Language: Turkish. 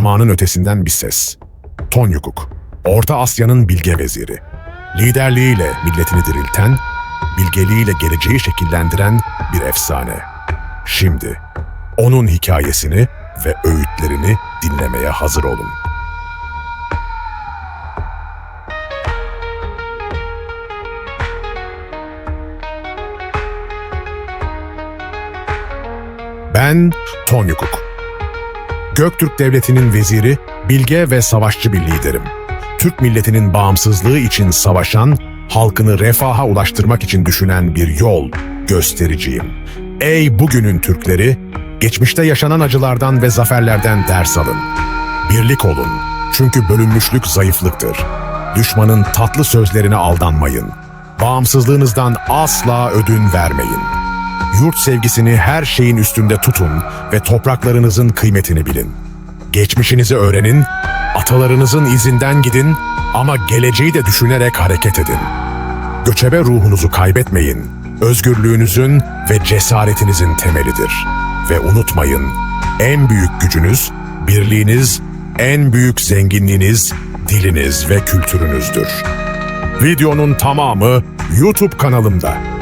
zamanın ötesinden bir ses. Tonyukuk, Orta Asya'nın bilge veziri. Liderliğiyle milletini dirilten, bilgeliğiyle geleceği şekillendiren bir efsane. Şimdi onun hikayesini ve öğütlerini dinlemeye hazır olun. Ben Tonyukuk. Göktürk Devleti'nin veziri, bilge ve savaşçı bir liderim. Türk milletinin bağımsızlığı için savaşan, halkını refaha ulaştırmak için düşünen bir yol göstericiyim. Ey bugünün Türkleri, geçmişte yaşanan acılardan ve zaferlerden ders alın. Birlik olun, çünkü bölünmüşlük zayıflıktır. Düşmanın tatlı sözlerine aldanmayın. Bağımsızlığınızdan asla ödün vermeyin. Yurt sevgisini her şeyin üstünde tutun ve topraklarınızın kıymetini bilin. Geçmişinizi öğrenin, atalarınızın izinden gidin ama geleceği de düşünerek hareket edin. Göçebe ruhunuzu kaybetmeyin. Özgürlüğünüzün ve cesaretinizin temelidir. Ve unutmayın, en büyük gücünüz, birliğiniz, en büyük zenginliğiniz, diliniz ve kültürünüzdür. Videonun tamamı YouTube kanalımda.